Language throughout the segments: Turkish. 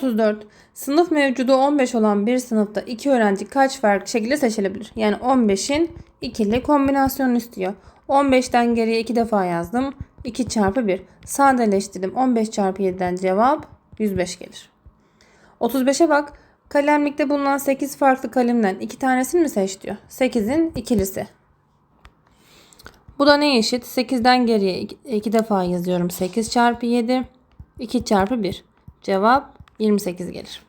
34. Sınıf mevcudu 15 olan bir sınıfta iki öğrenci kaç farklı şekilde seçilebilir? Yani 15'in ikili kombinasyonunu istiyor. 15'ten geriye 2 defa yazdım. 2 çarpı 1. Sadeleştirdim. 15 çarpı 7'den cevap 105 gelir. 35'e bak. Kalemlikte bulunan 8 farklı kalemden 2 tanesini mi seç diyor. 8'in ikilisi. Bu da ne eşit? 8'den geriye 2 defa yazıyorum. 8 çarpı 7. 2 çarpı 1. Cevap 28 gelir.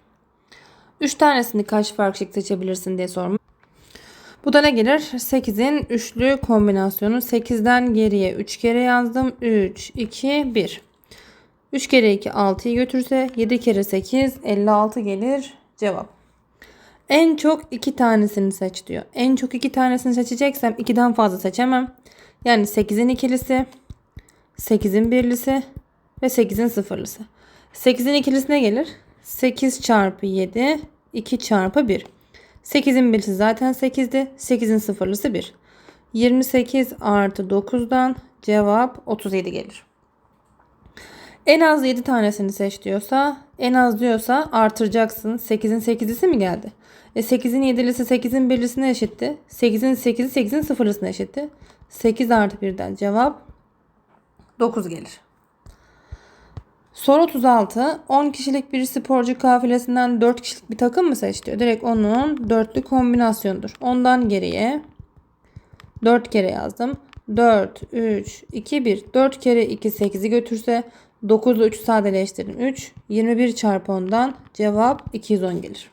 3 tanesini kaç farklı şekilde seçebilirsin diye sormuş. Bu da ne gelir? 8'in üçlü kombinasyonu. 8'den geriye 3 kere yazdım. 3, 2, 1. 3 kere 2 6'yı götürse 7 kere 8 56 gelir cevap. En çok 2 tanesini seç diyor. En çok 2 tanesini seçeceksem 2'den fazla seçemem. Yani 8'in ikilisi, 8'in birlisi ve 8'in sıfırlısı. 8'in ikilisi ne gelir? 8 çarpı 7, 2 çarpı 1. 8'in birisi zaten 8'di. 8'in sıfırlısı 1. 28 artı 9'dan cevap 37 gelir. En az 7 tanesini seç diyorsa, en az diyorsa artıracaksın. 8'in 8'lisi mi geldi? E 8'in 7'lisi 8'in 1'lisine eşitti. 8'in 8'i 8'in sıfırlısına eşitti. 8 artı 1'den cevap 9 gelir. Soru 36. 10 kişilik bir sporcu kafilesinden 4 kişilik bir takım mı seç diyor. Direkt onun dörtlü kombinasyonudur. Ondan geriye 4 kere yazdım. 4, 3, 2, 1. 4 kere 2 8'i götürse 9 ile 3 sadeleştirdim. 3, 21 çarpı 10'dan cevap 210 gelir.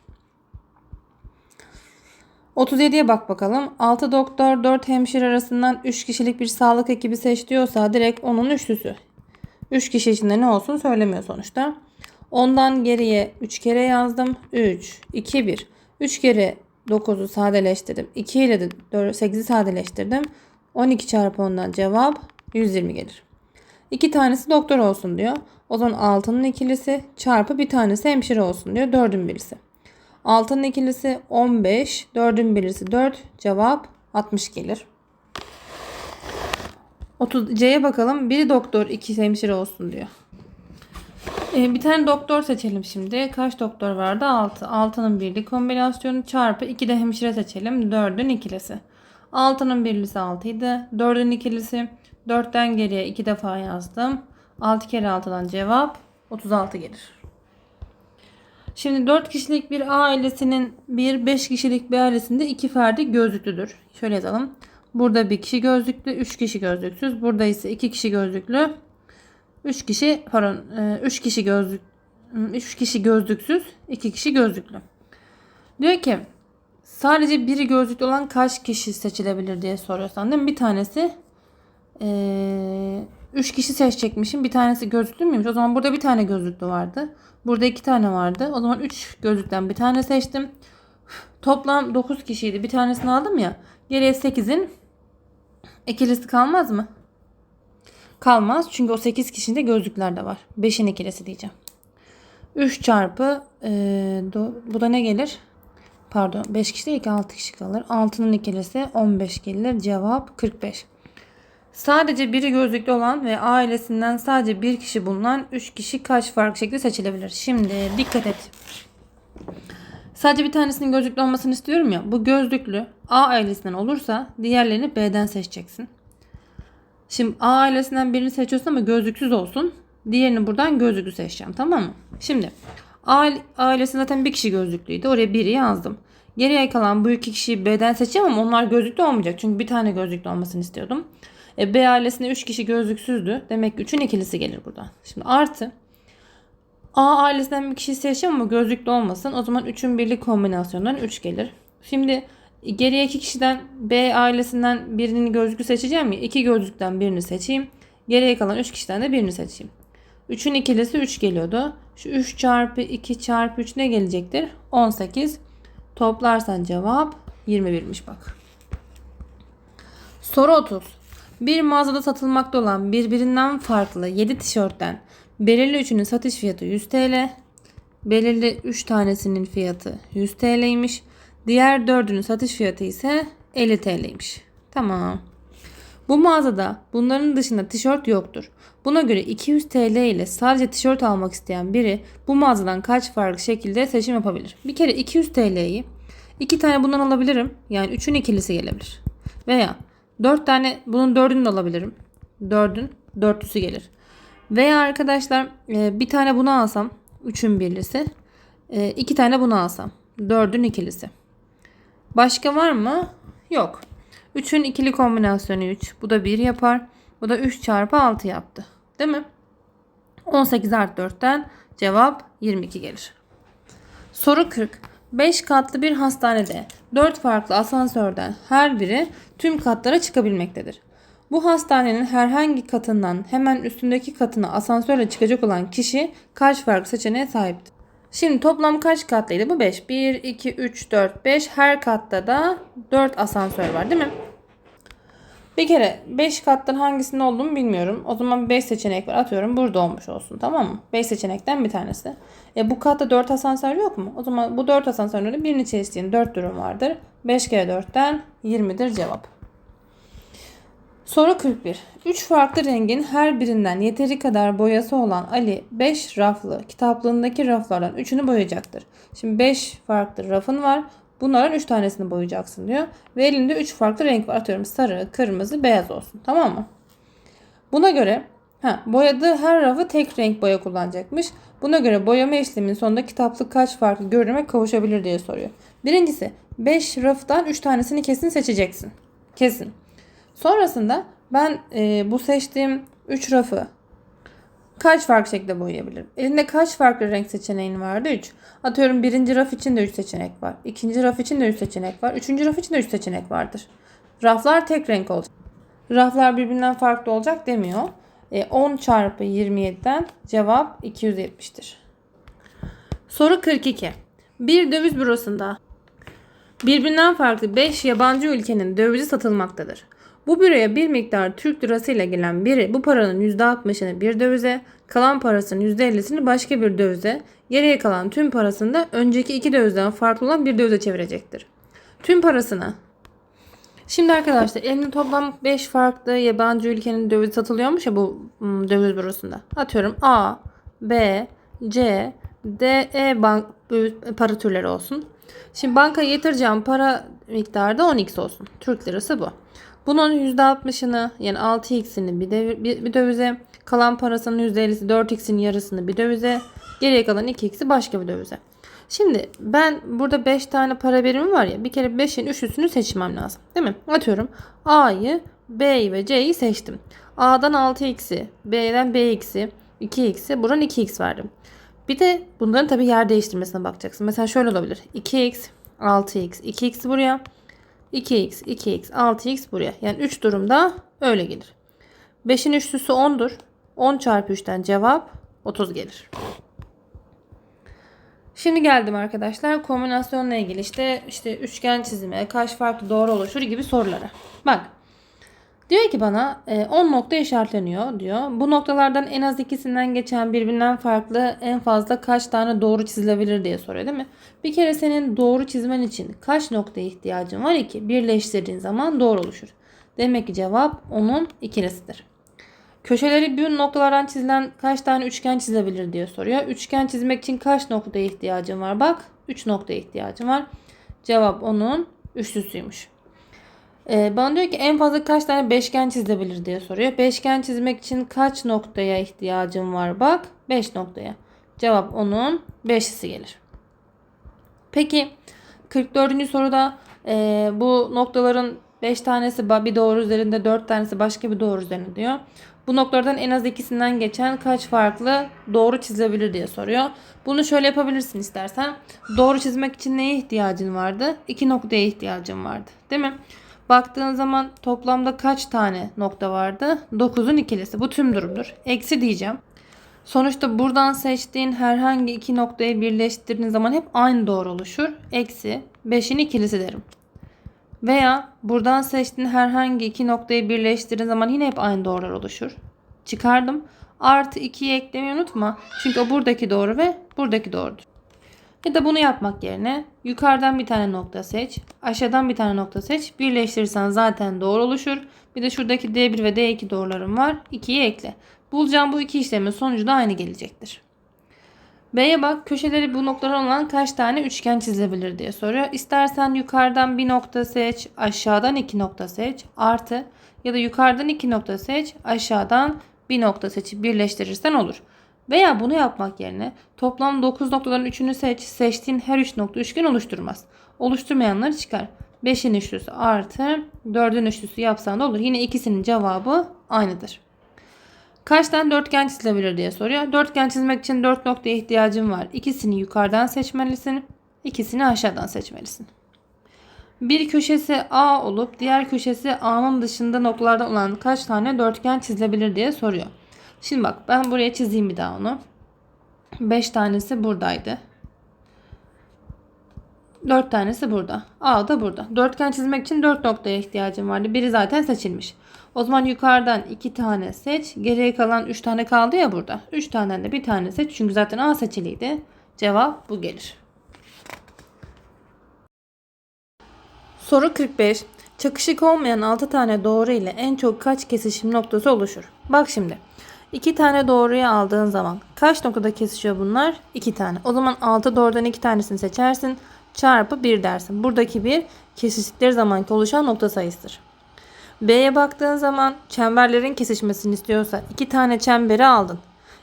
37'ye bak bakalım. 6 doktor 4 hemşire arasından 3 kişilik bir sağlık ekibi seç diyorsa direkt onun üçlüsü. 3 kişi içinde ne olsun söylemiyor sonuçta. Ondan geriye 3 kere yazdım. 3, 2, 1. 3 kere 9'u sadeleştirdim. 2 ile de 8'i sadeleştirdim. 12 çarpı 10'dan cevap 120 gelir. 2 tanesi doktor olsun diyor. O zaman 6'nın ikilisi çarpı bir tanesi hemşire olsun diyor. 4'ün birisi. 6'nın ikilisi 15, 4'ün birisi 4. Cevap 60 gelir. 30 C'ye bakalım. Biri doktor, iki hemşire olsun diyor. Ee, bir tane doktor seçelim şimdi. Kaç doktor vardı? 6. 6'nın birli kombinasyonu çarpı 2 de hemşire seçelim. 4'ün ikilisi. 6'nın birlisi 6 idi. 4'ün ikilisi 4'ten geriye 2 defa yazdım. 6 kere 6'dan cevap 36 gelir. Şimdi 4 kişilik bir ailesinin bir 5 kişilik bir ailesinde iki ferdi gözlüklüdür. Şöyle yazalım. Burada bir kişi gözlüklü, 3 kişi gözlüksüz. Burada ise 2 kişi gözlüklü, 3 kişi pardon 3 kişi gözlük 3 kişi gözlüksüz, 2 kişi gözlüklü. Diyor ki sadece biri gözlüklü olan kaç kişi seçilebilir diye soruyorsan değil mi? Bir tanesi 3 kişi seçecekmişim. Bir tanesi gözlüklü müymüş? O zaman burada bir tane gözlüklü vardı. Burada 2 tane vardı. O zaman 3 gözlükten bir tane seçtim. Toplam 9 kişiydi. Bir tanesini aldım ya. Geriye 8'in ikilisi kalmaz mı? Kalmaz. Çünkü o 8 kişinin gözlükler de var. 5'in ikilisi diyeceğim. 3 çarpı e, do, bu da ne gelir? Pardon 5 kişi değil ki 6 kişi kalır. 6'nın ikilisi 15 gelir. Cevap 45. Sadece biri gözlüklü olan ve ailesinden sadece bir kişi bulunan 3 kişi kaç farklı şekilde seçilebilir? Şimdi dikkat et. Sadece bir tanesinin gözlüklü olmasını istiyorum ya. Bu gözlüklü A ailesinden olursa diğerlerini B'den seçeceksin. Şimdi A ailesinden birini seçiyorsun ama gözlüksüz olsun. Diğerini buradan gözlüklü seçeceğim tamam mı? Şimdi A ailesi zaten bir kişi gözlüklüydü. Oraya biri yazdım. Geriye kalan bu iki kişiyi B'den seçeceğim ama onlar gözlüklü olmayacak. Çünkü bir tane gözlüklü olmasını istiyordum. E, B ailesinde 3 kişi gözlüksüzdü. Demek ki 3'ün ikilisi gelir buradan. Şimdi artı A ailesinden bir kişi seçeceğim ama gözlüklü olmasın. O zaman 3'ün birlik kombinasyonundan 3 gelir. Şimdi geriye 2 kişiden B ailesinden birini gözlüklü seçeceğim ya. 2 gözlükten birini seçeyim. Geriye kalan 3 kişiden de birini seçeyim. 3'ün ikilisi 3 geliyordu. Şu 3 çarpı 2 çarpı 3 ne gelecektir? 18. Toplarsan cevap 21'miş bak. Soru 30. Bir mağazada satılmakta olan birbirinden farklı 7 tişörtten belirli üçünün satış fiyatı 100 TL. Belirli 3 tanesinin fiyatı 100 TL'ymiş. Diğer dördünün satış fiyatı ise 50 TL'ymiş. Tamam. Bu mağazada bunların dışında tişört yoktur. Buna göre 200 TL ile sadece tişört almak isteyen biri bu mağazadan kaç farklı şekilde seçim yapabilir? Bir kere 200 TL'yi iki tane bundan alabilirim. Yani 3'ün ikilisi gelebilir. Veya 4 tane bunun 4'ünü de alabilirim. 4'ün dörtlüsü gelir. Veya arkadaşlar e, bir tane bunu alsam 3'ün birlisi. e, iki tane bunu alsam 4'ün ikilisi. Başka var mı? Yok. 3'ün ikili kombinasyonu 3. Bu da 1 yapar. Bu da 3 çarpı 6 yaptı. Değil mi? 18 artı 4'ten cevap 22 gelir. Soru 40. 5 katlı bir hastanede 4 farklı asansörden her biri tüm katlara çıkabilmektedir. Bu hastanenin herhangi katından hemen üstündeki katına asansörle çıkacak olan kişi kaç farklı seçeneğe sahiptir? Şimdi toplam kaç katlıydı bu 5? 1, 2, 3, 4, 5. Her katta da 4 asansör var değil mi? Bir kere 5 kattan hangisinin olduğunu bilmiyorum. O zaman 5 seçenek var. Atıyorum burada olmuş olsun tamam mı? 5 seçenekten bir tanesi. E bu katta 4 asansör yok mu? O zaman bu 4 asansörlerin birini çeşitliğin 4 durum vardır. 5 kere 4'ten 20'dir cevap. Soru 41. 3 farklı rengin her birinden yeteri kadar boyası olan Ali 5 raflı kitaplığındaki raflardan 3'ünü boyayacaktır. Şimdi 5 farklı rafın var. Bunların 3 tanesini boyayacaksın diyor. Ve elinde 3 farklı renk var. Atıyorum sarı, kırmızı, beyaz olsun. Tamam mı? Buna göre ha, boyadığı her rafı tek renk boya kullanacakmış. Buna göre boyama işleminin sonunda kitaplık kaç farklı görünüme kavuşabilir diye soruyor. Birincisi 5 raftan 3 tanesini kesin seçeceksin. Kesin. Sonrasında ben e, bu seçtiğim 3 rafı kaç farklı şekilde boyayabilirim? Elinde kaç farklı renk seçeneğin vardı? 3. Atıyorum birinci raf için de 3 seçenek var. İkinci raf için de 3 seçenek var. Üçüncü raf için de 3 seçenek vardır. Raflar tek renk olacak. Raflar birbirinden farklı olacak demiyor. E, 10 çarpı 27'den cevap 270'tir. Soru 42. Bir döviz bürosunda birbirinden farklı 5 yabancı ülkenin dövizi satılmaktadır. Bu büroya bir miktar Türk lirası ile gelen biri bu paranın %60'ını bir dövize, kalan parasının %50'sini başka bir dövize, geriye kalan tüm parasını da önceki iki dövizden farklı olan bir dövize çevirecektir. Tüm parasını Şimdi arkadaşlar elinde toplam 5 farklı yabancı ülkenin dövizi satılıyormuş ya bu ım, döviz bürosunda. Atıyorum A, B, C, D, E bank döviz- para türleri olsun. Şimdi bankaya yatıracağım para miktarı da 10x olsun. Türk lirası bu. Bunun %60'ını yani 6x'ini bir, dev- bir, bir dövize, kalan parasının %50'si 4x'in yarısını bir dövize, geriye kalan 2x'i başka bir dövize. Şimdi ben burada 5 tane para birimi var ya bir kere 5'in üçlüsünü seçmem lazım. Değil mi? Atıyorum A'yı, B'yi ve C'yi seçtim. A'dan 6x'i, B'den bx'i, 2x'i, buradan 2x verdim. Bir de bunların tabii yer değiştirmesine bakacaksın. Mesela şöyle olabilir. 2x, 6x, 2x buraya. 2x, 2x, 6x buraya. Yani 3 durumda öyle gelir. 5'in üçlüsü 10'dur. 10 çarpı 3'ten cevap 30 gelir. Şimdi geldim arkadaşlar kombinasyonla ilgili işte işte üçgen çizimi, kaç farklı doğru oluşur gibi sorulara. Bak. Diyor ki bana e, 10 nokta işaretleniyor diyor. Bu noktalardan en az ikisinden geçen birbirinden farklı en fazla kaç tane doğru çizilebilir diye soruyor değil mi? Bir kere senin doğru çizmen için kaç noktaya ihtiyacın var ki birleştirdiğin zaman doğru oluşur. Demek ki cevap onun ikilisidir. Köşeleri bir noktalardan çizilen kaç tane üçgen çizebilir diye soruyor. Üçgen çizmek için kaç noktaya ihtiyacın var? Bak 3 noktaya ihtiyacın var. Cevap onun üçlüsüymüş. Ee, bana diyor ki en fazla kaç tane beşgen çizebilir diye soruyor. Beşgen çizmek için kaç noktaya ihtiyacın var? Bak 5 noktaya. Cevap onun 5'lisi gelir. Peki 44. soruda e, bu noktaların 5 tanesi bir doğru üzerinde 4 tanesi başka bir doğru üzerinde diyor. Bu noktalardan en az ikisinden geçen kaç farklı doğru çizilebilir diye soruyor. Bunu şöyle yapabilirsin istersen. Doğru çizmek için neye ihtiyacın vardı? İki noktaya ihtiyacın vardı. Değil mi? Baktığın zaman toplamda kaç tane nokta vardı? 9'un ikilisi. Bu tüm durumdur. Eksi diyeceğim. Sonuçta buradan seçtiğin herhangi iki noktayı birleştirdiğin zaman hep aynı doğru oluşur. Eksi 5'in ikilisi derim. Veya buradan seçtiğin herhangi iki noktayı birleştirdiğin zaman yine hep aynı doğrular oluşur. Çıkardım. Artı 2'yi eklemeyi unutma. Çünkü o buradaki doğru ve buradaki doğrudur. Ya da bunu yapmak yerine yukarıdan bir tane nokta seç. Aşağıdan bir tane nokta seç. Birleştirirsen zaten doğru oluşur. Bir de şuradaki D1 ve D2 doğrularım var. 2'yi ekle. Bulacağım bu iki işlemin sonucu da aynı gelecektir. B'ye bak köşeleri bu noktalar olan kaç tane üçgen çizilebilir diye soruyor. İstersen yukarıdan bir nokta seç, aşağıdan iki nokta seç, artı ya da yukarıdan iki nokta seç, aşağıdan bir nokta seçip birleştirirsen olur. Veya bunu yapmak yerine toplam 9 noktaların 3'ünü seç, seçtiğin her 3 nokta üçgen oluşturmaz. Oluşturmayanları çıkar. 5'in üçlüsü artı 4'ün üçlüsü yapsan da olur. Yine ikisinin cevabı aynıdır. Kaç tane dörtgen çizilebilir diye soruyor. Dörtgen çizmek için 4 noktaya ihtiyacın var. İkisini yukarıdan seçmelisin. ikisini aşağıdan seçmelisin. Bir köşesi A olup diğer köşesi A'nın dışında noktalardan olan kaç tane dörtgen çizilebilir diye soruyor. Şimdi bak ben buraya çizeyim bir daha onu. 5 tanesi buradaydı. 4 tanesi burada. A da burada. Dörtgen çizmek için 4 noktaya ihtiyacım vardı. Biri zaten seçilmiş. O zaman yukarıdan 2 tane seç. Geriye kalan 3 tane kaldı ya burada. 3 taneden de bir tane seç. Çünkü zaten A seçiliydi. Cevap bu gelir. Soru 45. Çakışık olmayan 6 tane doğru ile en çok kaç kesişim noktası oluşur? Bak şimdi. 2 tane doğruyu aldığın zaman kaç noktada kesişiyor bunlar? 2 tane. O zaman 6 doğrudan 2 tanesini seçersin. Çarpı 1 dersin. Buradaki bir kesiştikleri zamanki oluşan nokta sayısıdır. B'ye baktığın zaman çemberlerin kesişmesini istiyorsa 2 tane çemberi aldın.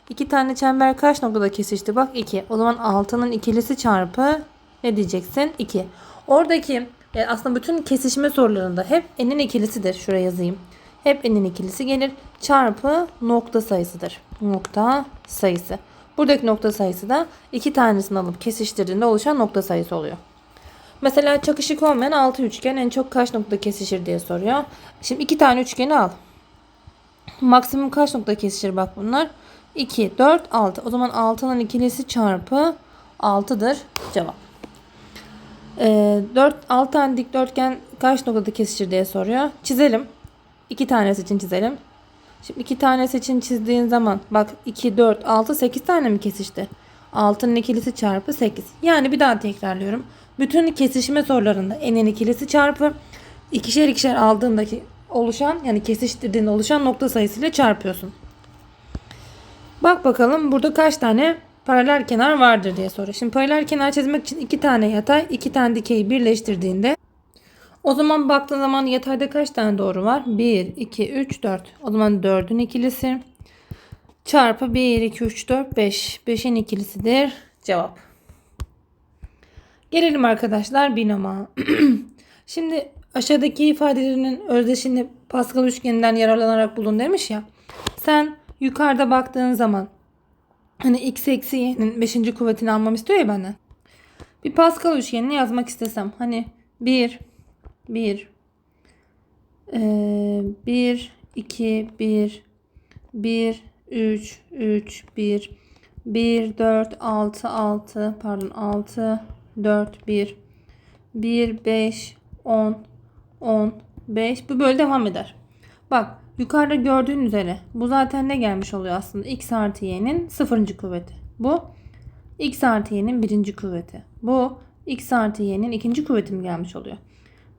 2 tane çember kaç noktada kesişti? Bak 2. O zaman 6'nın ikilisi çarpı ne diyeceksin? 2. Oradaki e, aslında bütün kesişme sorularında hep n'in ikilisidir. Şuraya yazayım. Hep n'in ikilisi gelir. Çarpı nokta sayısıdır. Nokta sayısı. Buradaki nokta sayısı da iki tanesini alıp kesiştirdiğinde oluşan nokta sayısı oluyor. Mesela çakışık olmayan 6 üçgen en çok kaç nokta kesişir diye soruyor. Şimdi iki tane üçgeni al. Maksimum kaç nokta kesişir bak bunlar. 2, 4, 6. O zaman 6'nın ikilisi çarpı 6'dır cevap. Ee, 4, 6 tane dikdörtgen kaç noktada kesişir diye soruyor. Çizelim. 2 tanesi için çizelim. Şimdi 2 tanesi için çizdiğin zaman bak 2, 4, 6, 8 tane mi kesişti? 6'nın ikilisi çarpı 8. Yani bir daha tekrarlıyorum. Bütün kesişme sorularında n'in ikilisi çarpı ikişer ikişer aldığındaki oluşan yani kesiştirdiğinde oluşan nokta sayısıyla çarpıyorsun. Bak bakalım burada kaç tane paralel kenar vardır diye soruyor. Şimdi paralel kenar çizmek için iki tane yatay, iki tane dikeyi birleştirdiğinde o zaman baktığın zaman yatayda kaç tane doğru var? 1, 2, 3, 4. O zaman 4'ün ikilisi çarpı 1, 2, 3, 4, 5. 5'in ikilisidir. Cevap. Gelelim arkadaşlar binoma. Şimdi aşağıdaki ifadelerinin özdeşini Pascal üçgeninden yararlanarak bulun demiş ya. Sen yukarıda baktığın zaman hani x eksi y'nin 5. kuvvetini almam istiyor ya benden. Bir Pascal üçgenini yazmak istesem hani 1 1 1 2 1 1 3 3 1 1 4 6 6 pardon 6 4 1 1 5 10 10 5 bu böyle devam eder. Bak yukarıda gördüğün üzere bu zaten ne gelmiş oluyor aslında x artı y'nin sıfırıncı kuvveti. Bu x artı y'nin birinci kuvveti. Bu x artı y'nin ikinci kuvveti mi gelmiş oluyor?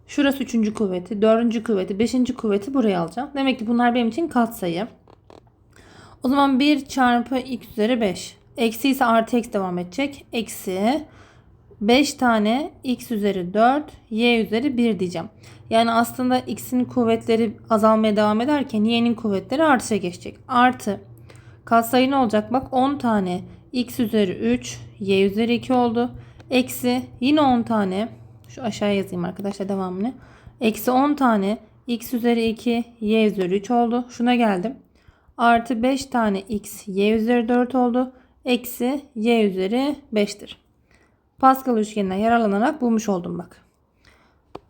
Şurası üçüncü kuvveti, dördüncü kuvveti, beşinci kuvveti buraya alacağım. Demek ki bunlar benim için katsayı. O zaman 1 çarpı x üzeri 5. Eksi ise artı x devam edecek. Eksi 5 tane x üzeri 4, y üzeri 1 diyeceğim. Yani aslında x'in kuvvetleri azalmaya devam ederken y'nin kuvvetleri artışa geçecek. Artı katsayı ne olacak? Bak 10 tane x üzeri 3, y üzeri 2 oldu. Eksi yine 10 tane şu aşağıya yazayım arkadaşlar devamını. Eksi 10 tane x üzeri 2, y üzeri 3 oldu. Şuna geldim. Artı 5 tane x, y üzeri 4 oldu. Eksi y üzeri 5'tir. Pascal üçgeninden yararlanarak bulmuş oldum bak.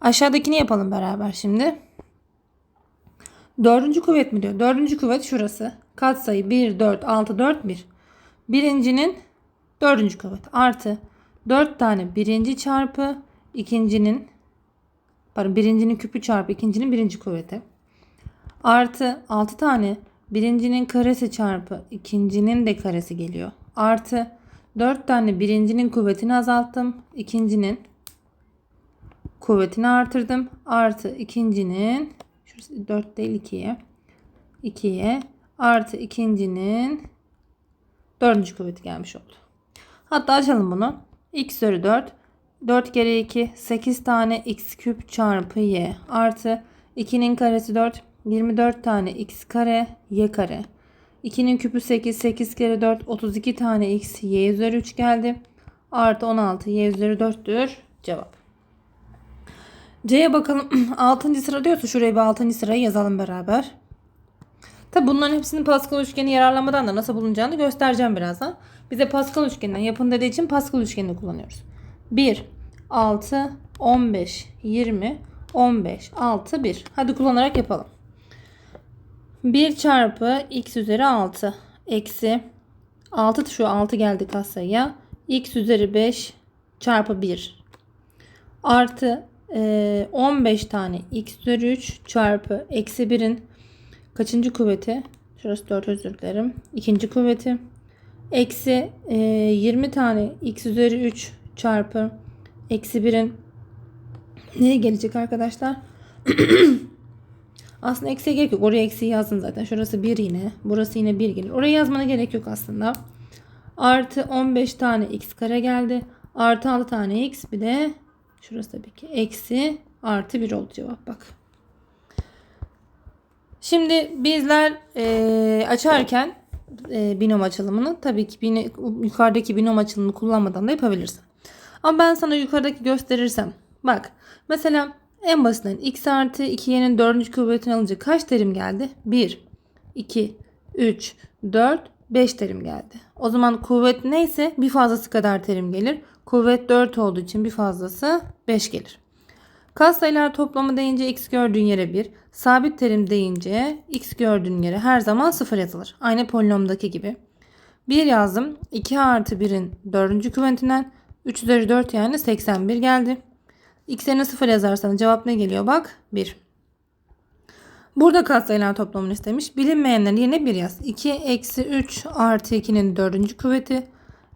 Aşağıdakini yapalım beraber şimdi. Dördüncü kuvvet mi diyor? Dördüncü kuvvet şurası. Katsayı 1, 4, 6, 4, 1. Birincinin dördüncü kuvvet artı 4 tane birinci çarpı ikincinin pardon birincinin küpü çarpı ikincinin birinci kuvveti. Artı 6 tane birincinin karesi çarpı ikincinin de karesi geliyor. Artı 4 tane birincinin kuvvetini azalttım. ikincinin kuvvetini artırdım. Artı ikincinin şurası 4 değil 2'ye 2'ye artı ikincinin dördüncü kuvveti gelmiş oldu. Hatta açalım bunu. x üzeri 4 4 kere 2 8 tane x küp çarpı y artı 2'nin karesi 4 24 tane x kare y kare 2'nin küpü 8 8 kere 4 32 tane x y üzeri 3 geldi. Artı 16 y üzeri 4'tür cevap. C'ye bakalım 6. sıra diyorsa şuraya bir 6. sırayı yazalım beraber. Tabi bunların hepsinin Pascal üçgeni yararlanmadan da nasıl bulunacağını göstereceğim birazdan. Bize Pascal üçgeninden yapın dediği için Pascal üçgenini kullanıyoruz. 1, 6, 15, 20, 15, 6, 1. Hadi kullanarak yapalım. 1 çarpı x üzeri 6 eksi 6 şu 6 geldi katsayıya. x üzeri 5 çarpı 1 artı e, 15 tane x üzeri 3 çarpı eksi 1'in kaçıncı kuvveti? Şurası 4 özür dilerim. İkinci kuvveti. Eksi e, 20 tane x üzeri 3 çarpı eksi 1'in neye gelecek arkadaşlar? aslında eksiye gerek yok. Oraya eksiği yazdım zaten. Şurası 1 yine. Burası yine 1 gelir. Oraya yazmana gerek yok aslında. Artı 15 tane x kare geldi. Artı 6 tane x bir de şurası tabii ki eksi artı 1 oldu cevap bak. Şimdi bizler e, açarken e, binom açılımını tabii ki bini, yukarıdaki binom açılımını kullanmadan da yapabilirsin. Ama ben sana yukarıdaki gösterirsem bak mesela en basitinden x artı 2y'nin dördüncü kuvvetini alınca kaç terim geldi? 1, 2, 3, 4, 5 terim geldi. O zaman kuvvet neyse bir fazlası kadar terim gelir. Kuvvet 4 olduğu için bir fazlası 5 gelir. Katsayılar toplamı deyince x gördüğün yere 1, sabit terim deyince x gördüğün yere her zaman 0 yazılır. Aynı polinomdaki gibi. 1 yazdım. 2 artı 1'in 4. kuvvetinden 3 üzeri 4 yani 81 geldi. X yerine 0 yazarsan cevap ne geliyor bak 1. Burada katsayılar toplamını istemiş. Bilinmeyenlerin yerine 1 yaz. 2 eksi 3 artı 2'nin 4. kuvveti.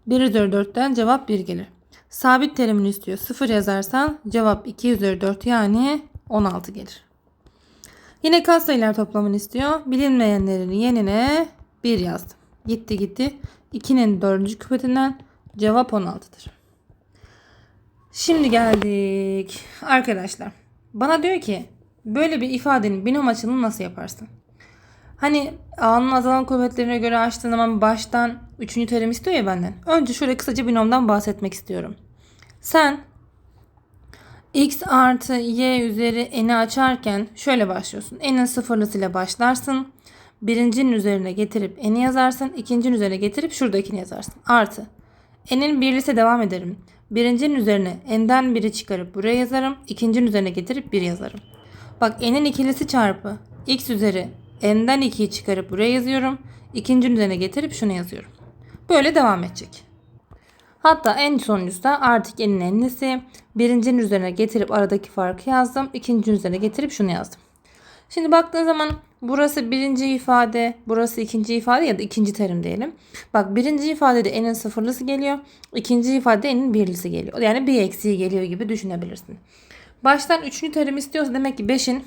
1 üzeri 4'ten cevap 1 gelir. Sabit terimini istiyor. 0 yazarsan cevap 2 üzeri 4 yani 16 gelir. Yine katsayılar toplamını istiyor. Bilinmeyenlerin yenine 1 yazdım. Gitti gitti. 2'nin 4. kuvvetinden cevap 16'dır. Şimdi geldik. Arkadaşlar bana diyor ki böyle bir ifadenin binom açılımını nasıl yaparsın? Hani A'nın azalan kuvvetlerine göre açtığın zaman baştan 3. terim istiyor ya benden. Önce şöyle kısaca binomdan bahsetmek istiyorum. Sen x artı y üzeri n'i açarken şöyle başlıyorsun. n'in sıfırlısıyla başlarsın. Birincinin üzerine getirip n'i yazarsın. ikincinin üzerine getirip şuradakini yazarsın. Artı. N'in birlisi devam ederim. Birincinin üzerine n'den biri çıkarıp buraya yazarım. İkincinin üzerine getirip 1 yazarım. Bak n'in ikilisi çarpı x üzeri n'den 2'yi çıkarıp buraya yazıyorum. İkincinin üzerine getirip şunu yazıyorum. Böyle devam edecek. Hatta en sonuncusu artık n'in n'lisi. Birincinin üzerine getirip aradaki farkı yazdım. İkincinin üzerine getirip şunu yazdım. Şimdi baktığın zaman burası birinci ifade, burası ikinci ifade ya da ikinci terim diyelim. Bak birinci ifadede n'in sıfırlısı geliyor. ikinci ifadede n'in birlisi geliyor. Yani bir eksiği geliyor gibi düşünebilirsin. Baştan üçüncü terim istiyorsa demek ki 5'in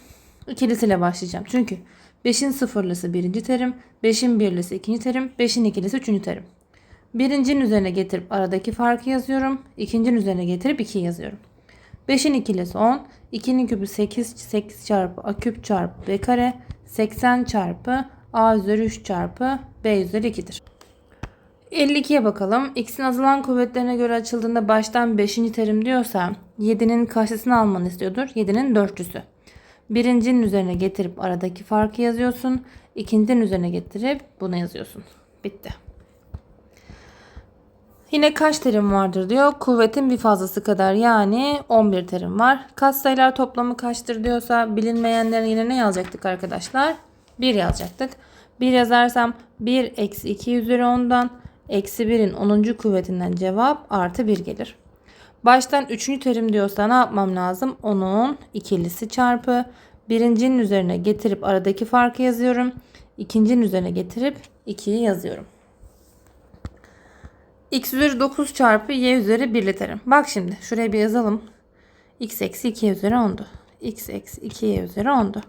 ikilisiyle başlayacağım. Çünkü 5'in sıfırlısı birinci terim, 5'in birlisi ikinci terim, 5'in ikilisi üçüncü terim. Birincinin üzerine getirip aradaki farkı yazıyorum. İkincinin üzerine getirip 2 yazıyorum. 5'in ikilisi 10. 2'nin küpü 8, 8 çarpı a küp çarpı b kare 80 çarpı a üzeri 3 çarpı b üzeri 2'dir. 52'ye bakalım. X'in azalan kuvvetlerine göre açıldığında baştan 5. terim diyorsa 7'nin karşısını almanı istiyordur. 7'nin dörtlüsü. Birincinin üzerine getirip aradaki farkı yazıyorsun. İkincinin üzerine getirip bunu yazıyorsun. Bitti. Yine kaç terim vardır diyor. Kuvvetin bir fazlası kadar yani 11 terim var. Katsayılar toplamı kaçtır diyorsa bilinmeyenlerin yine ne yazacaktık arkadaşlar? 1 yazacaktık. 1 yazarsam 1 eksi 2 üzeri 10'dan eksi 1'in 10. kuvvetinden cevap artı 1 gelir. Baştan 3. terim diyorsa ne yapmam lazım? Onun ikilisi çarpı birincinin üzerine getirip aradaki farkı yazıyorum. İkincinin üzerine getirip 2'yi yazıyorum. X üzeri 9 çarpı y üzeri 1 terim. Bak şimdi şuraya bir yazalım. x eksi 2y üzeri 10'du. x eksi 2y üzeri 10'du.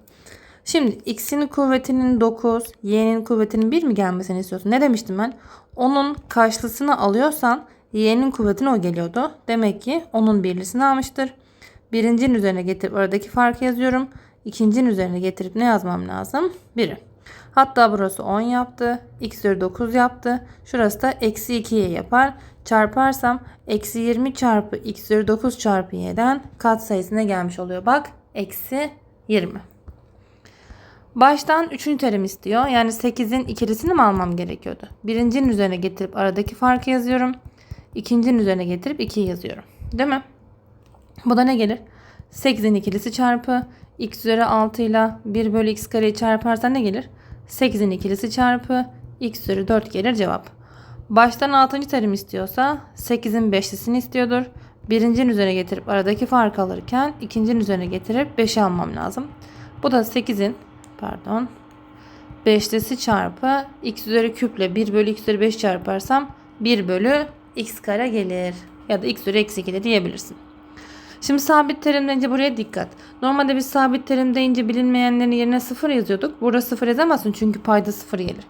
Şimdi x'in kuvvetinin 9, y'nin kuvvetinin 1 mi gelmesini istiyorsun? Ne demiştim ben? Onun karşılısını alıyorsan y'nin kuvvetine o geliyordu. Demek ki onun birlisini almıştır. Birincinin üzerine getirip aradaki farkı yazıyorum. İkincinin üzerine getirip ne yazmam lazım? 1'i. Hatta burası 10 yaptı. X üzeri 9 yaptı. Şurası da eksi 2y yapar. Çarparsam eksi 20 çarpı x üzeri 9 çarpı y'den kat sayısına gelmiş oluyor. Bak eksi 20. Baştan 3. terim istiyor. Yani 8'in ikilisini mi almam gerekiyordu? Birincinin üzerine getirip aradaki farkı yazıyorum. İkincinin üzerine getirip 2'yi yazıyorum. Değil mi? Bu da ne gelir? 8'in ikilisi çarpı x üzeri 6 ile 1 bölü x kareyi çarparsan ne gelir? 8'in ikilisi çarpı x üzeri 4 gelir cevap. Baştan 6. terim istiyorsa 8'in beşlisini istiyordur. Birincinin üzerine getirip aradaki farkı alırken ikincinin üzerine getirip 5'i almam lazım. Bu da 8'in pardon beşlisi çarpı x üzeri küple 1 bölü x üzeri 5 çarparsam 1 bölü x kare gelir. Ya da x üzeri eksi 2 de diyebilirsin. Şimdi sabit terim deyince buraya dikkat. Normalde biz sabit terim deyince bilinmeyenlerin yerine 0 yazıyorduk. Burada 0 yazamazsın çünkü payda 0 gelir.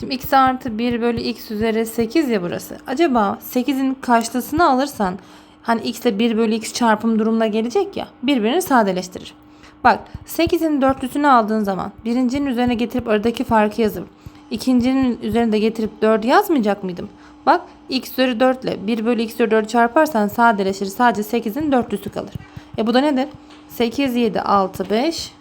Şimdi x artı 1 bölü x üzeri 8 ya burası. Acaba 8'in karşılısını alırsan hani x ile 1 bölü x çarpım durumuna gelecek ya birbirini sadeleştirir. Bak 8'in dörtlüsünü aldığın zaman birincinin üzerine getirip aradaki farkı yazıp ikincinin üzerine de getirip 4 yazmayacak mıydım? Bak x üzeri 4 ile 1 bölü x üzeri 4 çarparsan sadeleşir. Sadece 8'in dörtlüsü kalır. E bu da nedir? 8, 7, 6, 5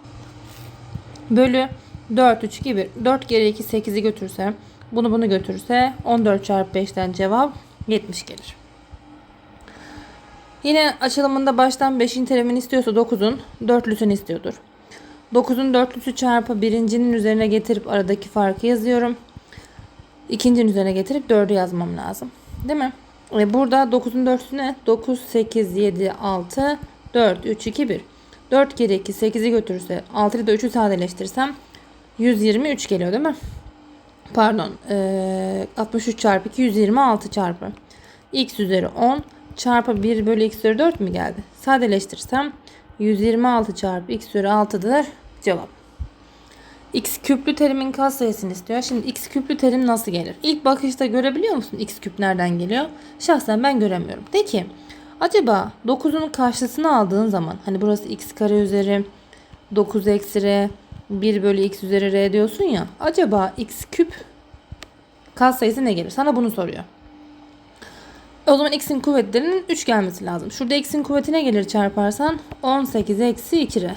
bölü 4, 3, 2, 1. 4 geri 2, 8'i götürürse bunu bunu götürürse 14 çarpı 5'ten cevap 70 gelir. Yine açılımında baştan 5'in terimini istiyorsa 9'un dörtlüsünü istiyordur. 9'un dörtlüsü çarpı birincinin üzerine getirip aradaki farkı yazıyorum. İkincinin üzerine getirip 4'ü yazmam lazım. Değil mi? E burada 9'un dörtlüsü ne? 9, 8, 7, 6, 4, 3, 2, 1. 4 kere 2, 8'i götürürse 6 ile de 3'ü sadeleştirsem 123 geliyor değil mi? Pardon. E, 63 çarpı 2, 126 çarpı. x üzeri 10 çarpı 1 bölü x üzeri 4 mü geldi? Sadeleştirsem 126 çarpı x üzeri 6'dır cevap. X küplü terimin katsayısını istiyor. Şimdi x küplü terim nasıl gelir? İlk bakışta görebiliyor musun x küp nereden geliyor? Şahsen ben göremiyorum. De ki acaba 9'un karşısını aldığın zaman hani burası x kare üzeri 9 eksi r 1 bölü x üzeri r diyorsun ya. Acaba x küp katsayısı ne gelir? Sana bunu soruyor. O zaman x'in kuvvetlerinin 3 gelmesi lazım. Şurada x'in kuvveti ne gelir çarparsan? 18 eksi 2 r.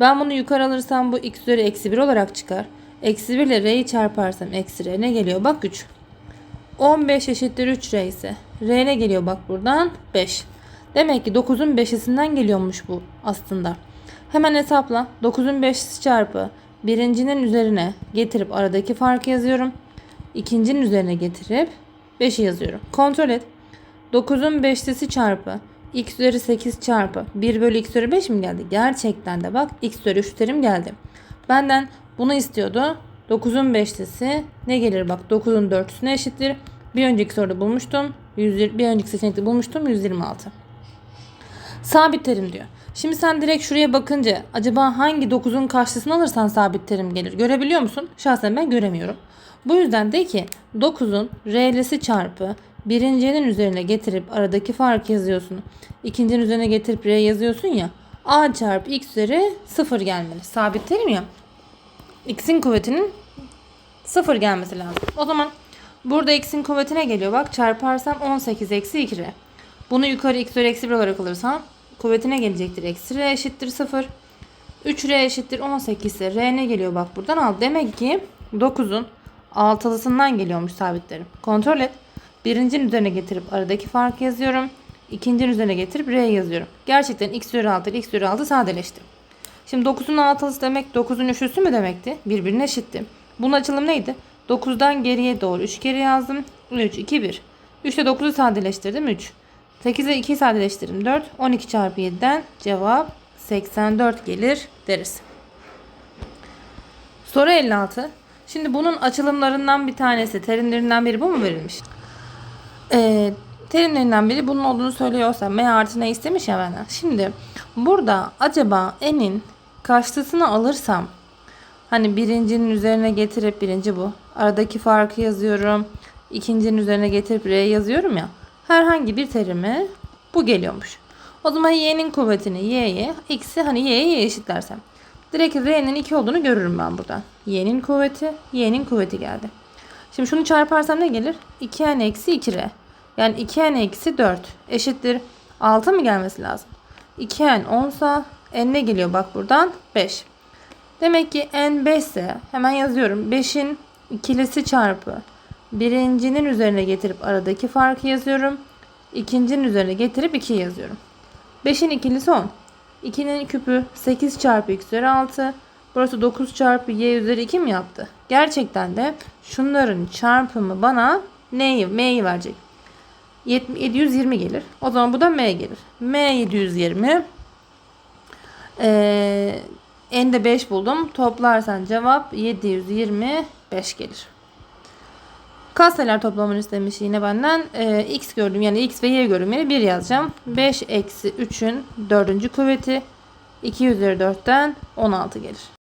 Ben bunu yukarı alırsam bu x üzeri eksi 1 olarak çıkar. Eksi 1 ile r'yi çarparsam eksi r ne geliyor? Bak 3. 15 eşittir 3 r ise r ne geliyor bak buradan? 5. Demek ki 9'un 5'isinden geliyormuş bu aslında. Hemen hesapla. 9'un 5'si çarpı birincinin üzerine getirip aradaki farkı yazıyorum. İkincinin üzerine getirip 5'i yazıyorum. Kontrol et. 9'un 5'lisi çarpı x üzeri 8 çarpı 1 bölü x üzeri 5 mi geldi? Gerçekten de bak x üzeri 3 terim geldi. Benden bunu istiyordu. 9'un 5'lisi ne gelir bak 9'un 4'üsüne eşittir. Bir önceki soruda bulmuştum. 100, bir önceki seçenekte bulmuştum 126. Sabit terim diyor. Şimdi sen direkt şuraya bakınca acaba hangi 9'un karşısını alırsan sabit terim gelir görebiliyor musun? Şahsen ben göremiyorum. Bu yüzden de ki 9'un r'lisi çarpı birincinin üzerine getirip aradaki farkı yazıyorsun. İkincinin üzerine getirip r yazıyorsun ya. a çarpı x üzeri 0 gelmeli. Sabit terim ya. x'in kuvvetinin 0 gelmesi lazım. O zaman burada x'in kuvvetine geliyor. Bak çarparsam 18 eksi 2 r. Bunu yukarı x üzeri eksi 1 olarak alırsam kuvvetine gelecektir. Eksi r eşittir 0. 3r eşittir 18 ise r ne geliyor bak buradan al. Demek ki 9'un altılısından geliyormuş sabitlerim. Kontrol et. Birincinin üzerine getirip aradaki farkı yazıyorum. İkincinin üzerine getirip r yazıyorum. Gerçekten x üzeri 6 ile x üzeri 6 sadeleşti. Şimdi 9'un altılısı demek 9'un üçlüsü mü demekti? Birbirine eşitti. Bunun açılımı neydi? 9'dan geriye doğru 3 kere yazdım. 3, 2, 1. 3 ile 9'u sadeleştirdim 3. 8 ile 2'yi sadeleştirdim 4. 12 çarpı 7'den cevap 84 gelir deriz. Soru 56. Şimdi bunun açılımlarından bir tanesi, terimlerinden biri bu mu verilmiş? E, terimlerinden biri bunun olduğunu söylüyorsa m artı ne istemiş ya benden. Şimdi burada acaba n'in kaçlısını alırsam hani birincinin üzerine getirip birinci bu. Aradaki farkı yazıyorum. ikincinin üzerine getirip r yazıyorum ya. Herhangi bir terimi bu geliyormuş. O zaman y'nin kuvvetini y'ye, x'i hani y'ye y eşitlersem. Direkt r'nin 2 olduğunu görürüm ben buradan. y'nin kuvveti, y'nin kuvveti geldi. Şimdi şunu çarparsam ne gelir? 2n eksi 2r. Yani 2n eksi 4 eşittir. 6 mı gelmesi lazım? 2n 10 sa n ne geliyor bak buradan? 5. Demek ki n 5 ise hemen yazıyorum. 5'in ikilisi çarpı birincinin üzerine getirip aradaki farkı yazıyorum. İkincinin üzerine getirip 2 yazıyorum. 5'in ikilisi 10. 2'nin küpü 8 çarpı x üzeri 6. Burası 9 çarpı y üzeri 2 mi yaptı? Gerçekten de şunların çarpımı bana neyi, m'yi verecek. 70 720 gelir. O zaman bu da m gelir. m 720. Ee, n'de 5 buldum. Toplarsan cevap 725 gelir. Katsayılar toplamını istemiş yine benden. Ee, x gördüm yani x ve y gördüm yani 1 yazacağım. 5 eksi 3'ün 4. kuvveti 2 üzeri 4'ten 16 gelir.